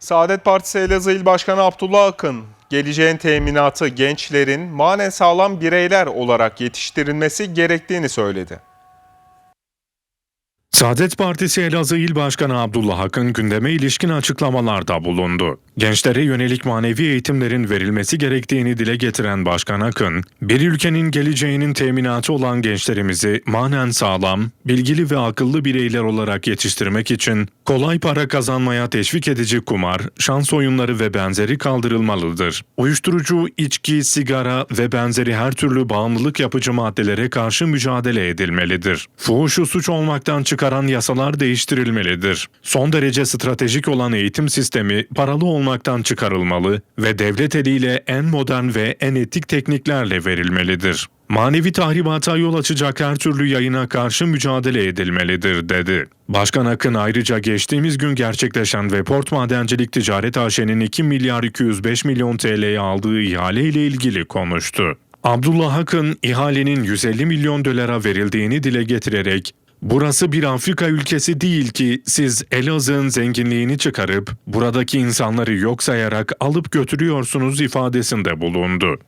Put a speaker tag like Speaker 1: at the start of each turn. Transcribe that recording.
Speaker 1: Saadet Partisi Elazığ İl Başkanı Abdullah Akın, geleceğin teminatı gençlerin manen sağlam bireyler olarak yetiştirilmesi gerektiğini söyledi.
Speaker 2: Saadet Partisi Elazığ İl Başkanı Abdullah Akın gündeme ilişkin açıklamalarda bulundu. Gençlere yönelik manevi eğitimlerin verilmesi gerektiğini dile getiren Başkan Akın, bir ülkenin geleceğinin teminatı olan gençlerimizi manen sağlam, bilgili ve akıllı bireyler olarak yetiştirmek için kolay para kazanmaya teşvik edici kumar, şans oyunları ve benzeri kaldırılmalıdır. Uyuşturucu, içki, sigara ve benzeri her türlü bağımlılık yapıcı maddelere karşı mücadele edilmelidir. Fuhuşu suç olmaktan çıkaran yasalar değiştirilmelidir. Son derece stratejik olan eğitim sistemi paralı olmaktan çıkarılmalı ve devlet eliyle en modern ve en etik tekniklerle verilmelidir. Manevi tahribata yol açacak her türlü yayına karşı mücadele edilmelidir, dedi. Başkan Akın ayrıca geçtiğimiz gün gerçekleşen ve Port Madencilik Ticaret AŞ'nin 2 milyar 205 milyon TL'ye aldığı ihale ile ilgili konuştu. Abdullah Akın, ihalenin 150 milyon dolara verildiğini dile getirerek, Burası bir Afrika ülkesi değil ki siz Elazığ'ın zenginliğini çıkarıp buradaki insanları yok sayarak alıp götürüyorsunuz ifadesinde bulundu.